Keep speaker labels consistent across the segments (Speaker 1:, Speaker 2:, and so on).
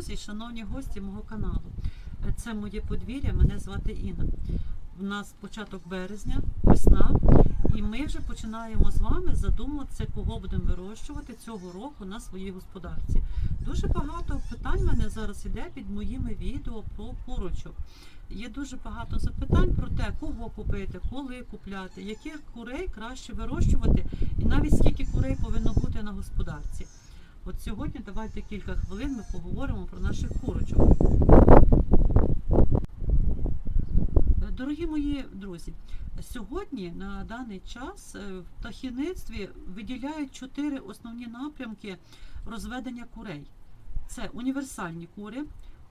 Speaker 1: друзі, шановні гості мого каналу. Це моє подвір'я, мене звати Інна. У нас початок березня, весна, і ми вже починаємо з вами задумуватися, кого будемо вирощувати цього року на своїй господарці. Дуже багато питань в мене зараз іде під моїми відео про курочок. Є дуже багато запитань про те, кого купити, коли купляти, яких курей краще вирощувати, і навіть скільки курей повинно бути на господарці. От сьогодні давайте кілька хвилин ми поговоримо про наших курочок. Дорогі мої друзі, сьогодні на даний час е, в птахівництві виділяють чотири основні напрямки розведення курей. Це універсальні кури,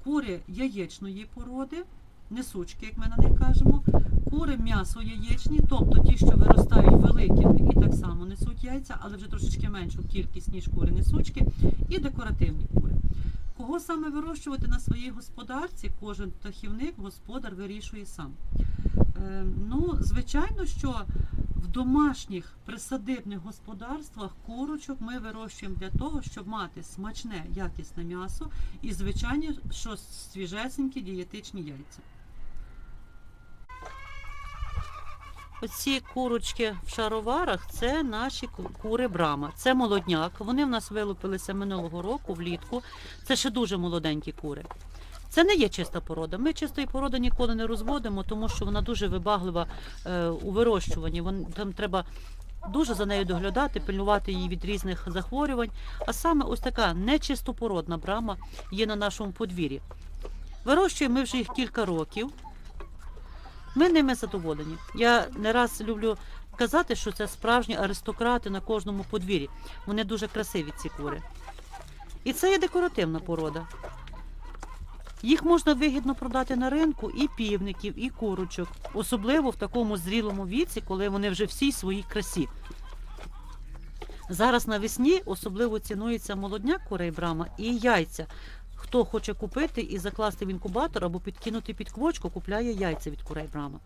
Speaker 1: кури яєчної породи, несучки, як ми на них кажемо, кури м'ясо яєчні, тобто ті, що виростають великими і так само несуть яйця, але вже трошечки меншу кількість, ніж кури несучки, і декоративні кури. Кого саме вирощувати на своїй господарці, кожен птахівник, господар вирішує сам. Е, ну, звичайно, що в домашніх присадибних господарствах курочок ми вирощуємо для того, щоб мати смачне, якісне м'ясо і, звичайно, що свіжесенькі дієтичні яйця. Оці курочки в шароварах це наші кури брама. Це молодняк. Вони в нас вилупилися минулого року влітку. Це ще дуже молоденькі кури. Це не є чиста порода. Ми чистої породи ніколи не розводимо, тому що вона дуже вибаглива е, у вирощуванні. Вон, там треба дуже за нею доглядати, пильнувати її від різних захворювань. А саме ось така нечистопородна брама є на нашому подвір'ї. Вирощуємо ми вже їх кілька років. Ми ними задоволені. Я не раз люблю казати, що це справжні аристократи на кожному подвір'ї. Вони дуже красиві, ці кури. І це є декоративна порода. Їх можна вигідно продати на ринку і півників, і курочок, особливо в такому зрілому віці, коли вони вже всі своїй красі. Зараз навесні особливо цінується молодняк курей брама і яйця. Хто хоче купити і закласти в інкубатор або підкинути під квочку, купляє яйця від курей брама.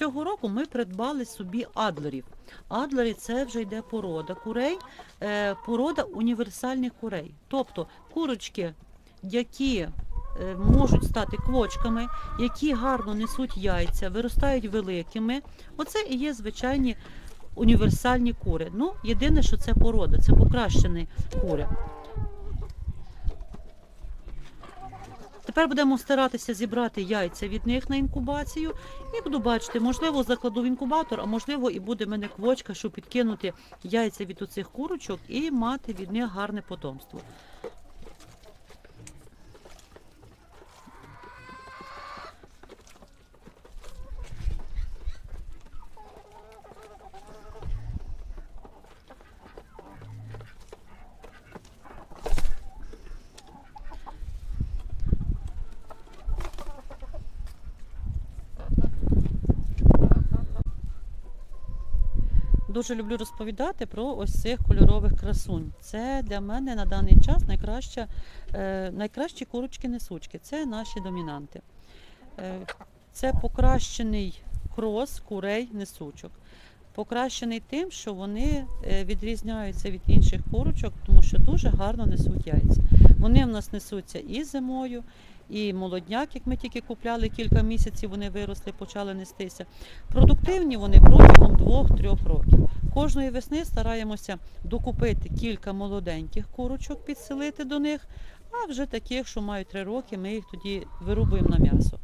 Speaker 1: Цього року ми придбали собі адлерів. Адлері це вже йде порода курей, е, порода універсальних курей. Тобто курочки, які е, можуть стати квочками, які гарно несуть яйця, виростають великими. Оце і є звичайні універсальні кури. Ну, єдине, що це порода, це покращені кури. Тепер будемо старатися зібрати яйця від них на інкубацію і буду бачити, можливо, закладу в інкубатор, а можливо, і буде мене квочка, щоб підкинути яйця від оцих курочок і мати від них гарне потомство. Дуже люблю розповідати про ось цих кольорових красунь. Це для мене на даний час найкраща, е, найкращі курочки-несучки. Це наші домінанти. Е, це покращений крос курей несучок. Покращений тим, що вони е, відрізняються від інших курочок, тому що дуже гарно несуть яйця. Вони в нас несуться і зимою, і молодняк, як ми тільки купляли кілька місяців, вони виросли, почали нестися. Продуктивні вони протягом 2-3 років. Кожної весни стараємося докупити кілька молоденьких курочок, підселити до них, а вже таких, що мають 3 роки, ми їх тоді вирубуємо на м'ясо.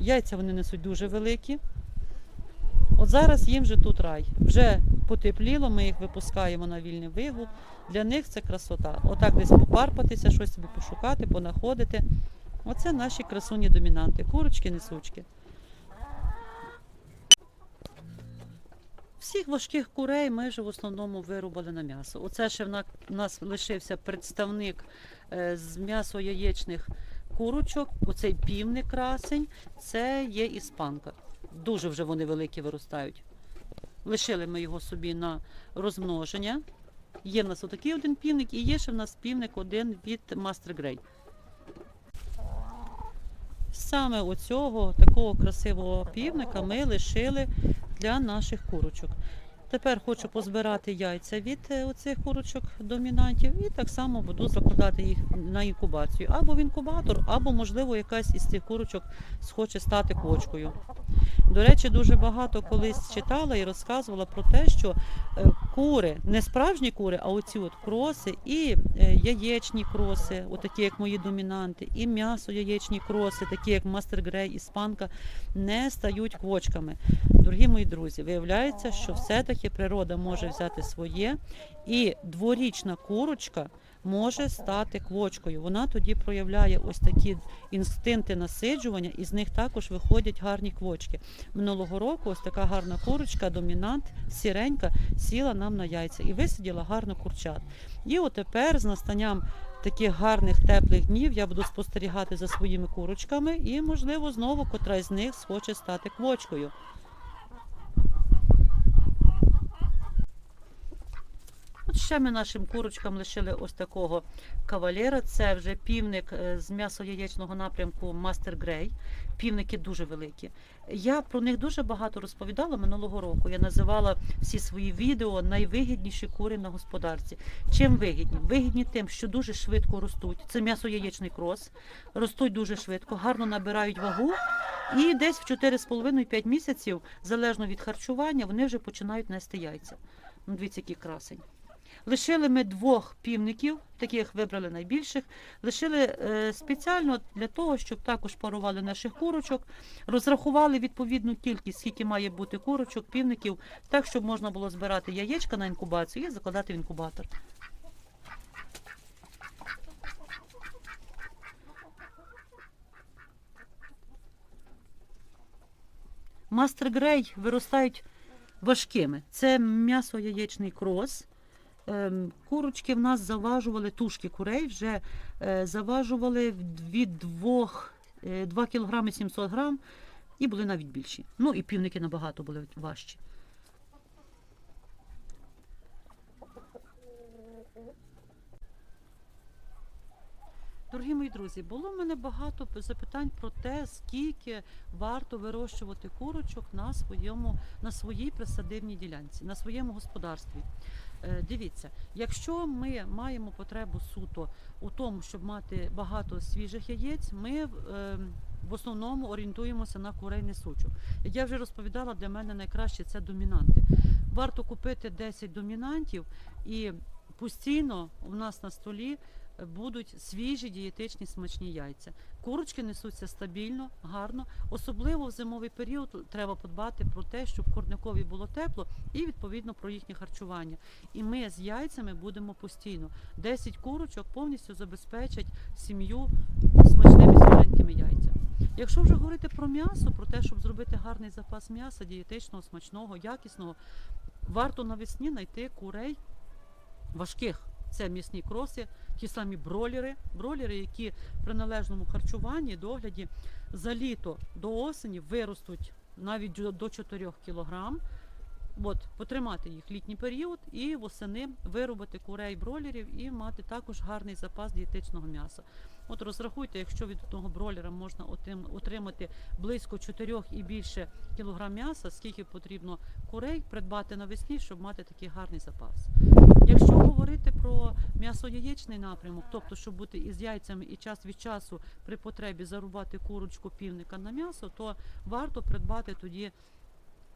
Speaker 1: Яйця вони несуть дуже великі. От зараз їм же тут рай. Вже потепліло, ми їх випускаємо на вільний вигул. Для них це красота. Отак десь попарпатися, щось собі пошукати, понаходити. Оце наші красуні домінанти. Курочки, несучки. Всіх важких курей ми ж в основному вирубали на м'ясо. Оце ще в нас лишився представник е, з м'ясо-яєчних курочок. Оцей півник красень, це є іспанка. Дуже вже вони великі виростають. Лишили ми його собі на розмноження. Є в нас отакий один півник, і є ще в нас півник один від Master Grey. Саме оцього такого красивого півника ми лишили для наших курочок. Тепер хочу позбирати яйця від е, оцих курочок домінантів і так само буду закладати їх на інкубацію. Або в інкубатор, або, можливо, якась із цих курочок схоче стати кочкою. До речі, дуже багато колись читала і розказувала про те, що е, кури, не справжні кури, а оці от кроси і е, яєчні кроси, отакі як мої домінанти, і м'ясо яєчні кроси, такі як Мастер Грей, іспанка, не стають квочками. Дорогі мої друзі, виявляється, що все-таки природа може взяти своє, і дворічна курочка може стати квочкою. Вона тоді проявляє ось такі інстинкти насиджування, і з них також виходять гарні квочки. Минулого року ось така гарна курочка, домінант, сіренька, сіла нам на яйця і висиділа гарно курчат. І отепер з настанням таких гарних теплих днів я буду спостерігати за своїми курочками, і, можливо, знову котра з них схоче стати квочкою. От ще ми нашим курочкам лишили ось такого кавалера. Це вже півник е, з м'ясо-яєчного напрямку Master Grey. Півники дуже великі. Я про них дуже багато розповідала минулого року. Я називала всі свої відео найвигідніші кури на господарці. Чим вигідні? Вигідні тим, що дуже швидко ростуть. Це м'ясо-яєчний крос. Ростуть дуже швидко, гарно набирають вагу. І десь в 4,5-5 місяців, залежно від харчування, вони вже починають нести яйця. Ну, дивіться, який красень. Лишили ми двох півників, таких вибрали найбільших. Лишили е, спеціально для того, щоб також парували наших курочок, розрахували відповідну кількість, скільки має бути курочок, півників, так, щоб можна було збирати яєчка на інкубацію і закладати в інкубатор. Мастер Грей виростають важкими. Це м'ясо-яєчний крос. Ем, Курочки в нас заважували, тушки курей вже е, заважували від 2, 2 кг 700 грам і були навіть більші. Ну і півники набагато були важчі. Дорогі мої друзі, було в мене багато запитань про те, скільки варто вирощувати курочок на своєму на своїй присадибній ділянці, на своєму господарстві. Е, Дивіться, якщо ми маємо потребу суто у тому, щоб мати багато свіжих яєць, ми е, в основному орієнтуємося на курей несучих. Як я вже розповідала, для мене найкраще це домінанти. Варто купити 10 домінантів і постійно у нас на столі будуть свіжі дієтичні смачні яйця. Курочки несуться стабільно, гарно. Особливо в зимовий період треба подбати про те, щоб курникові було тепло і відповідно про їхнє харчування. І ми з яйцями будемо постійно. 10 курочок повністю забезпечать сім'ю смачними свіженькими яйцями. Якщо вже говорити про м'ясо, про те, щоб зробити гарний запас м'яса, дієтичного, смачного, якісного, варто навесні знайти курей важких. Це м'ясні кроси, ті самі бролери, бролери, які при належному харчуванні, догляді за літо до осені виростуть навіть до- до 4 кг. От, потримати їх літній період і восени виробити курей бролерів і мати також гарний запас дієтичного м'яса. От розрахуйте, якщо від одного бролера можна отримати близько 4 і більше кілограм м'яса, скільки потрібно курей придбати навесні, щоб мати такий гарний запас. Якщо говорити про м'ясо-яєчний напрямок, тобто щоб бути із яйцями і час від часу при потребі зарубати курочку півника на м'ясо, то варто придбати тоді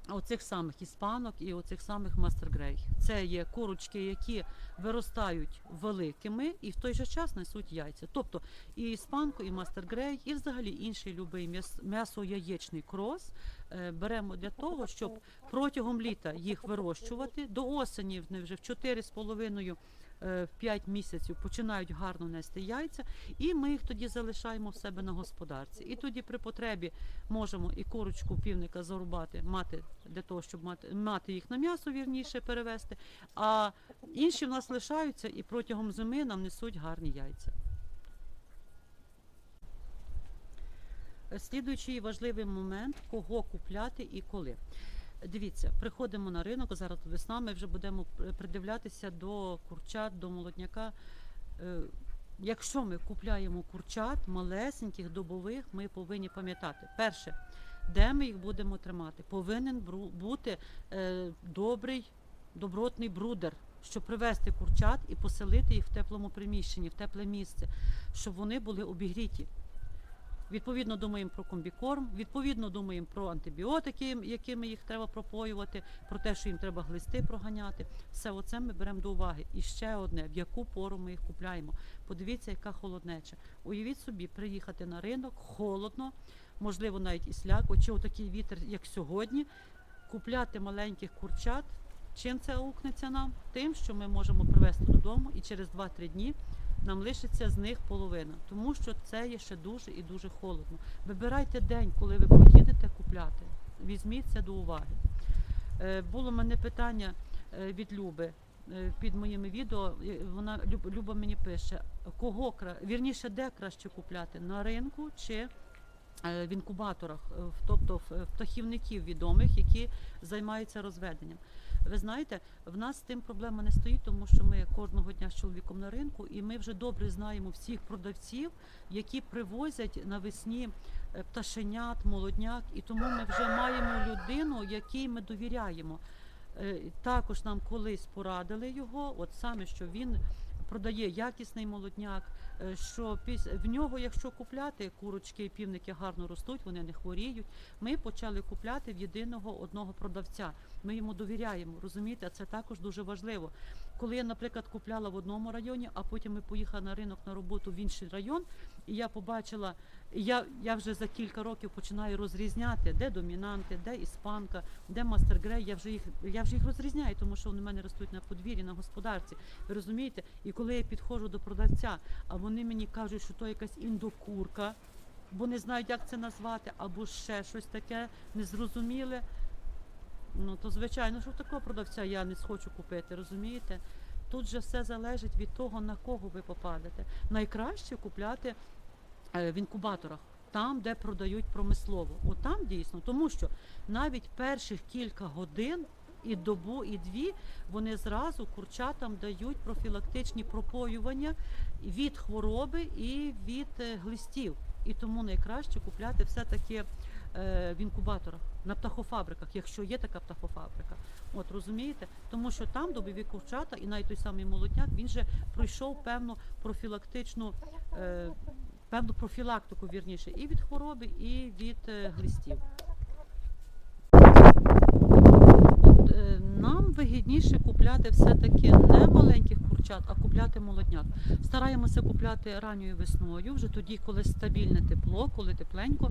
Speaker 1: оцих самих іспанок і оцих самих мастер грей. Це є курочки, які виростають великими і в той же час несуть яйця. Тобто і іспанку, і мастергрей, і взагалі інший любий м'яс- м'ясо-яєчний крос е, беремо для того, щоб протягом літа їх вирощувати. До осені вони вже в 4,5 е, в 5 місяців починають гарно нести яйця, і ми їх тоді залишаємо в себе на господарці. І тоді при потребі можемо і курочку півника зарубати, мати для того, щоб мати, мати їх на м'ясо вірніше перевести. А інші в нас лишаються і протягом зими нам несуть гарні яйця. Слідуючий важливий момент, кого купляти і коли. Дивіться, приходимо на ринок, зараз весна, ми вже будемо придивлятися до курчат, до молодняка. Е, Якщо ми купляємо курчат малесеньких, добових, ми повинні пам'ятати. Перше, де ми їх будемо тримати? Повинен бути е, добрий, добротний брудер, щоб привезти курчат і поселити їх в теплому приміщенні, в тепле місце, щоб вони були обігріті. Відповідно думаємо про комбікорм, відповідно думаємо про антибіотики, якими їх треба пропоювати, про те, що їм треба глисти проганяти. Все оце ми беремо до уваги. І ще одне, в яку пору ми їх купляємо. Подивіться, яка холоднеча. Уявіть собі, приїхати на ринок, холодно, можливо, навіть і сляко, чи отакий вітер, як сьогодні, купляти маленьких курчат. Чим це аукнеться нам? Тим, що ми можемо привезти додому і через 2-3 дні нам лишиться з них половина, тому що це є ще дуже і дуже холодно. Вибирайте день, коли ви поїдете купляти. Візьміть це до уваги. Е, було в мене питання е, від Люби е, під моїми відео. Вона Люб- Люба мені пише, кого вірніше, де краще купляти на ринку чи в інкубаторах, тобто в птахівників відомих, які займаються розведенням. Ви знаєте, в нас з тим проблема не стоїть, тому що ми кожного дня з чоловіком на ринку, і ми вже добре знаємо всіх продавців, які привозять навесні е, пташенят, молодняк, і тому ми вже маємо людину, якій ми довіряємо. Е, Також нам колись порадили його, от саме що він продає якісний молодняк, е, що в нього, якщо купляти курочки і півники гарно ростуть, вони не хворіють. Ми почали купляти в єдиного одного продавця. Ми йому довіряємо, розумієте? Це також дуже важливо. Коли я, наприклад, купляла в одному районі, а потім ми поїхали на ринок на роботу в інший район, і я побачила, я, я вже за кілька років починаю розрізняти, де домінанти, де іспанка, де мастер грей. Я вже їх я вже їх розрізняю, тому що вони в мене ростуть на подвір'ї, на господарці. Ви розумієте? І коли я підходжу до продавця, а вони мені кажуть, що то якась індокурка, бо не знають, як це назвати, або ще щось таке незрозуміле. Ну то звичайно, що такого продавця я не схочу купити, розумієте? Тут же все залежить від того, на кого ви попадете. Найкраще купляти в інкубаторах, там, де продають промислово. От там дійсно, тому що навіть перших кілька годин. І добу, і дві вони зразу курчатам дають профілактичні пропоювання від хвороби і від е, глистів. І тому найкраще купляти все-таки е, в інкубаторах, на птахофабриках, якщо є така птахофабрика. От розумієте? Тому що там добові курчата і навіть той самий молодняк він же пройшов певну профілактичну, е, певну профілактику, вірніше, і від хвороби, і від е, глистів. Е, нам вигідніше купляти все-таки не маленьких курчат, а купляти молодняк. Стараємося купляти ранньою весною, вже тоді, коли стабільне тепло, коли тепленько.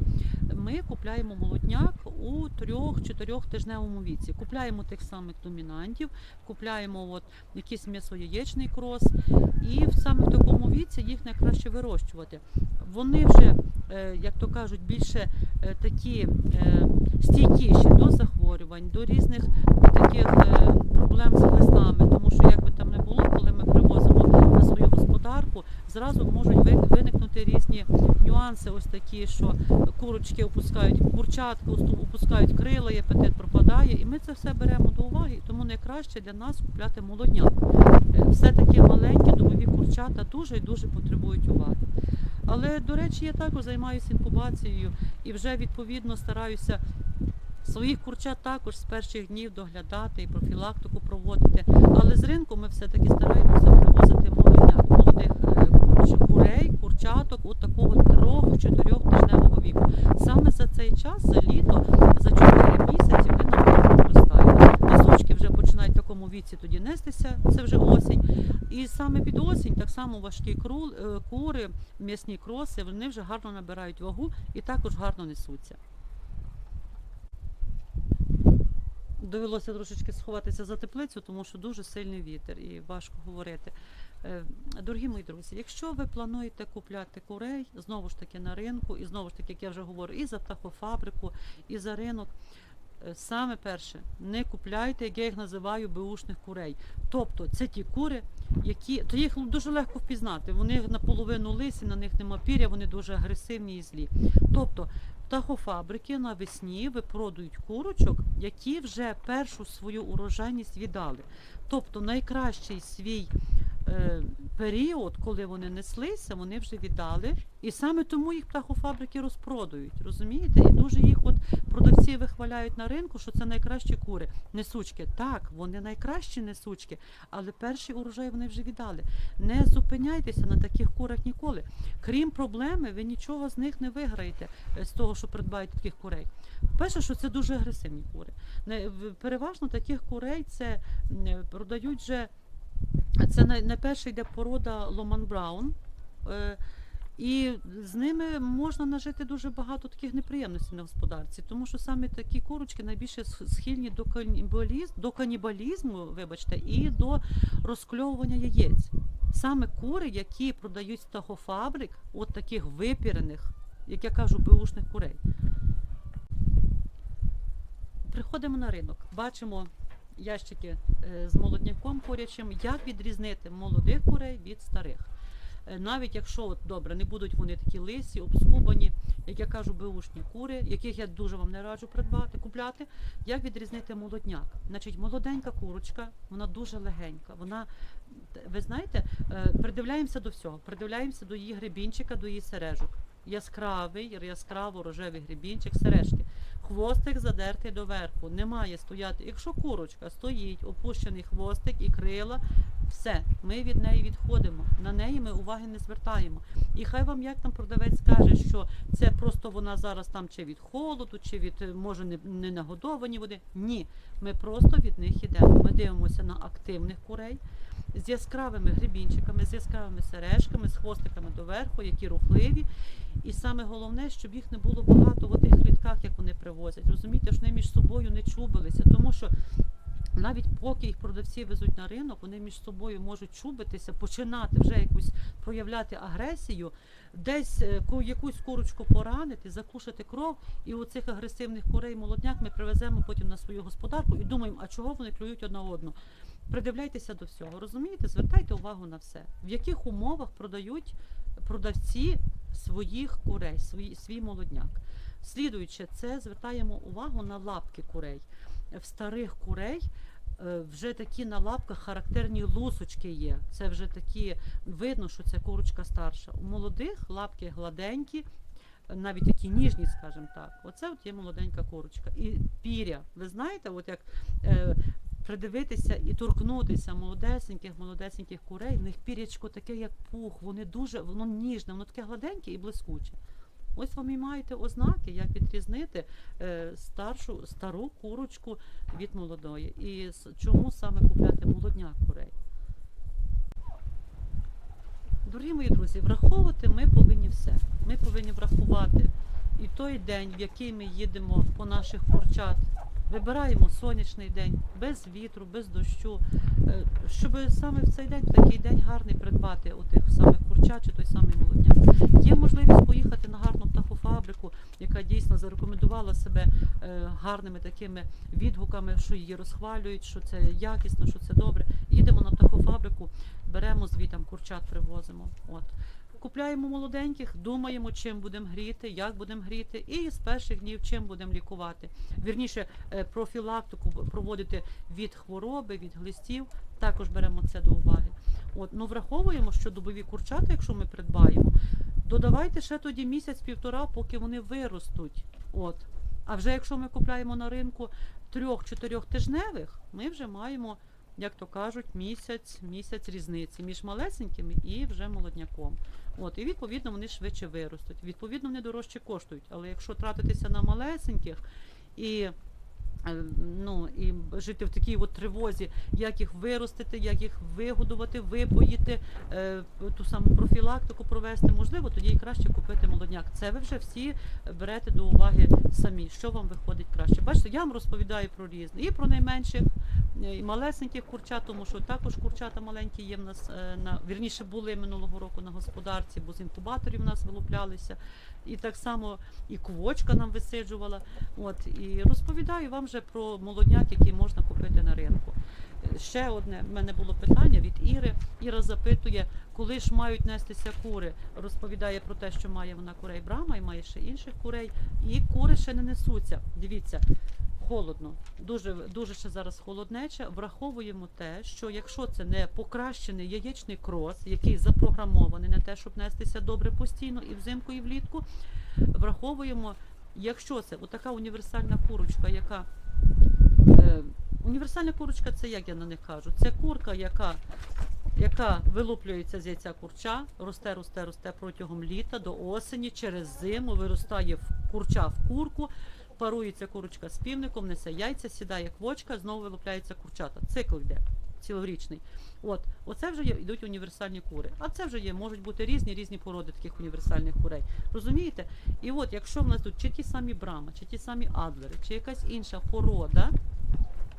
Speaker 1: Ми купляємо молодняк у трьох-чотирьох тижневому віці. Купляємо тих самих домінантів, купляємо от якийсь м'ясо-яєчний крос, і саме в такому віці їх найкраще вирощувати. Вони вже, як то кажуть, більше е, такі е, стійкіші до захворювань, до різних таких е, проблем з глистами, тому що як би там не було, коли ми привозимо на свою господарку, зразу можуть виникнути різні нюанси, ось такі, що курочки опускають курчатки, опускають крила, і апетит пропадає. І ми це все беремо до уваги, тому найкраще для нас купляти молодняк. Е, Все-таки маленькі домові курчата дуже і дуже потребують уваги. Але, до речі, я також займаюся інкубацією і вже відповідно стараюся своїх курчат також з перших днів доглядати і профілактику проводити. Але з ринку ми все-таки стараємося привозити молодняк, молодих е, курей, курчаток от такого трьох-чотирьох тижневого віку. Саме за цей час, за літо, за 4 місяці вони нам гарно виростають. Носочки вже починають в такому віці тоді нестися, це вже осінь. І саме під осінь так само важкі е, кури, м'ясні кроси, вони вже гарно набирають вагу і також гарно несуться. Довелося трошечки сховатися за теплицю, тому що дуже сильний вітер і важко говорити. Е, Дорогі мої друзі, якщо ви плануєте купляти курей, знову ж таки на ринку, і знову ж таки, як я вже говорю, і за птахофабрику, і за ринок. Е, Саме перше, не купляйте, як я їх називаю, беушних курей. Тобто це ті кури, які то їх дуже легко впізнати. Вони наполовину лисі, на них нема піря, вони дуже агресивні і злі. Тобто птахофабрики навесні випродують курочок, які вже першу свою урожайність віддали. Тобто найкращий свій період, коли вони неслися, вони вже віддали. І саме тому їх птахофабрики розпродають. Розумієте? І дуже їх от продавці вихваляють на ринку, що це найкращі кури. Несучки. Так, вони найкращі несучки, але перший урожай вони вже віддали. Не зупиняйтеся на таких курах ніколи. Крім проблеми, ви нічого з них не виграєте е, з того, що придбаєте таких курей. Перше, що це дуже агресивні кури. Переважно таких курей це е, продають вже. Це найперше йде порода Ломан Браун. Е, і з ними можна нажити дуже багато таких неприємностей на господарці, тому що саме такі курочки найбільше схильні до канібалізму, до канібалізму, вибачте, і до розкльовування яєць. Саме кури, які продають з птахофабрик, от таких випірених, як я кажу, беушних курей. Приходимо на ринок, бачимо ящики е, з молодняком курячим, як відрізнити молодих курей від старих. Е, Навіть якщо от, добре, не будуть вони такі лисі, обскубані, як я кажу, беушні кури, яких я дуже вам не раджу придбати, купляти. Як відрізнити молодняк? Значить, молоденька курочка, вона дуже легенька. Вона, ви знаєте, е, придивляємося до всього, придивляємося до її гребінчика, до її сережок. Яскравий, яскраво рожевий гребінчик, сережки. Хвостик задертий доверху, не має стояти. Якщо курочка стоїть, опущений хвостик і крила, все, ми від неї відходимо. На неї ми уваги не звертаємо. І хай вам як там продавець каже, що це просто вона зараз там чи від холоду, чи від е, може не, не нагодовані води. Ні, ми просто від них йдемо. Ми дивимося на активних курей з яскравими гребінчиками, з яскравими сережками, з хвостиками доверху, які рухливі. І саме головне, щоб їх не було багато в тих клітках, як вони привозять. Розумієте, що вони між собою не чубилися, тому що навіть поки їх продавці везуть на ринок, вони між собою можуть чубитися, починати вже якусь проявляти агресію, десь е, якусь курочку поранити, закушати кров, і оцих агресивних курей молодняк ми привеземо потім на свою господарку і думаємо, а чого вони клюють одна одну. Придивляйтеся до всього, розумієте? Звертайте увагу на все. В яких умовах продають продавці своїх курей, свій, свій молодняк. Слідуючи, це звертаємо увагу на лапки курей. В старих курей е, вже такі на лапках характерні лусочки є. Це вже такі видно, що це курочка старша. У молодих лапки гладенькі, навіть такі ніжні, скажімо так. Оце от є молоденька курочка. І піря. Ви знаєте, от як е, придивитися і торкнутися молодесеньких, молодесеньких курей, в них пірячко таке, як пух, вони дуже, воно ніжне, воно таке гладеньке і блискуче. Ось вам і маєте ознаки, як відрізнити е, старшу, стару курочку від молодої. І чому саме купляти молодняк курей. Дорогі мої друзі, враховувати ми повинні все. Ми повинні врахувати і той день, в який ми їдемо по наших курчат. Вибираємо сонячний день, без вітру, без дощу, е, щоб саме в цей день, в такий день гарний придбати отих самих курчат чи той самий молодняк. Є можливість поїхати на гарну птахофабрику, яка дійсно зарекомендувала себе е, гарними такими відгуками, що її розхвалюють, що це якісно, що це добре. Їдемо на птахофабрику, беремо звітам курчат, привозимо. От. Купляємо молоденьких, думаємо, чим будемо гріти, як будемо гріти, і з перших днів чим будемо лікувати. Вірніше, е, профілактику проводити від хвороби, від глистів. Також беремо це до уваги. От, ну враховуємо, що добові курчата, якщо ми придбаємо, додавайте ще тоді місяць-півтора, поки вони виростуть. От. А вже якщо ми купляємо на ринку трьох-чотирьох тижневих, ми вже маємо, як то кажуть, місяць, місяць різниці між малесенькими і вже молодняком. От, і відповідно вони швидше виростуть. Відповідно, вони дорожче коштують. Але якщо тратитися на малесеньких і Ну і жити в такій от тривозі, як їх виростити, як їх вигодувати, випоїти, е, ту саму профілактику провести. Можливо, тоді і краще купити молодняк. Це ви вже всі берете до уваги самі, що вам виходить краще. Бачите, я вам розповідаю про різне і про найменших, е, і малесеньких курчат, тому що також курчата маленькі є в нас е, на вірніше були минулого року на господарці, бо з інкубаторів в нас вилуплялися. І так само і квочка нам висиджувала. От і розповідаю вам вже про молодняк, який можна купити на ринку. Е, Ще одне в мене було питання від Іри. Іра запитує, коли ж мають нестися кури. Розповідає про те, що має вона курей брама і має ще інших курей. І кури ще не несуться. Дивіться. Холодно, дуже дуже ще зараз холоднеча. Враховуємо те, що якщо це не покращений яєчний крос, який запрограмований на те, щоб нестися добре постійно і взимку, і влітку, враховуємо, якщо це отака універсальна курочка, яка універсальна курочка, це як я на них кажу, це курка, яка яка вилуплюється з яйця курча, росте, росте, росте протягом літа до осені, через зиму виростає курча в курку, парується курочка з півником, несе яйця, сідає квочка, знову вилупляється курчата. Цикл йде цілорічний. От, оце вже є, йдуть універсальні кури. А це вже є, можуть бути різні різні породи таких універсальних курей. Розумієте? І от, якщо в нас тут чи ті самі брама, чи ті самі адлери, чи якась інша порода,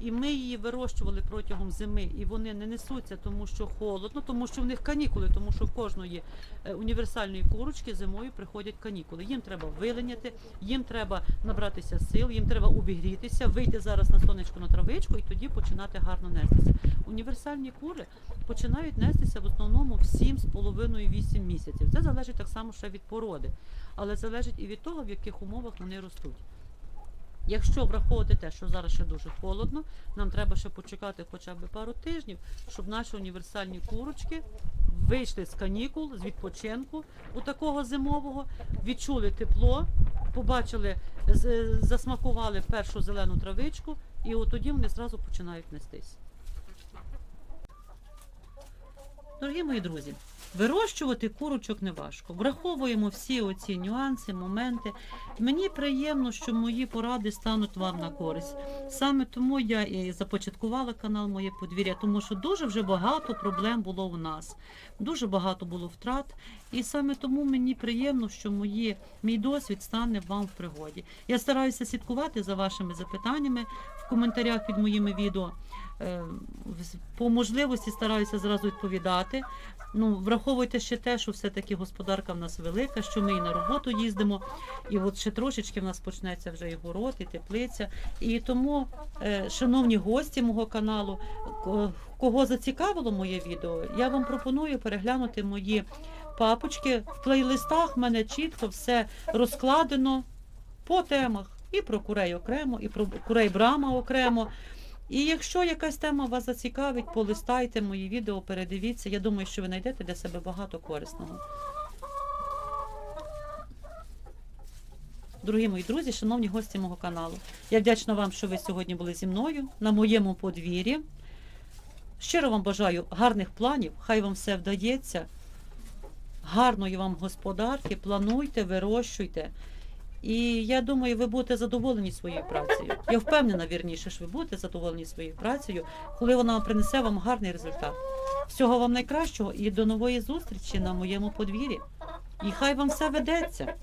Speaker 1: і ми її вирощували протягом зими, і вони не несуться, тому що холодно, тому що в них канікули, тому що в кожної е, універсальної курочки зимою приходять канікули. Їм треба вилиняти, їм треба набратися сил, їм треба обігрітися, вийти зараз на сонечко на травичку і тоді починати гарно нестися. Універсальні кури починають нестися в основному в 7,5-8 місяців. Це залежить так само ще від породи, але залежить і від того, в яких умовах вони ростуть. Якщо враховувати те, що зараз ще дуже холодно, нам треба ще почекати хоча б пару тижнів, щоб наші універсальні курочки вийшли з канікул, з відпочинку у такого зимового, відчули тепло, побачили, засмакували першу зелену травичку, і от тоді вони зразу починають нестись. Дорогі мої друзі, вирощувати курочок не важко. Враховуємо всі оці нюанси, моменти. Мені приємно, що мої поради стануть вам на користь. Саме тому я і започаткувала канал Моє подвір'я, тому що дуже вже багато проблем було у нас. Дуже багато було втрат. І саме тому мені приємно, що мої, мій досвід стане вам в пригоді. Я стараюся слідкувати за вашими запитаннями в коментарях під моїми відео. Е, По можливості стараюся зразу відповідати. Ну, враховуйте ще те, що все-таки господарка в нас велика, що ми і на роботу їздимо, і от ще трошечки в нас почнеться вже і город, і теплиця. І тому, е, шановні гості мого каналу, кого зацікавило моє відео, я вам пропоную переглянути мої папочки. В плейлистах в мене чітко все розкладено по темах. І про курей окремо, і про курей брама окремо. І якщо якась тема вас зацікавить, полистайте мої відео, передивіться. Я думаю, що ви знайдете для себе багато корисного. Дорогі мої друзі, шановні гості мого каналу, я вдячна вам, що ви сьогодні були зі мною на моєму подвір'ї. Щиро вам бажаю гарних планів, хай вам все вдається. Гарної вам господарки, плануйте, вирощуйте. І я думаю, ви будете задоволені своєю працею. Я впевнена, вірніше, що ви будете задоволені своєю працею, коли вона принесе вам гарний результат. Всього вам найкращого і до нової зустрічі на моєму подвір'ї. І хай вам все ведеться.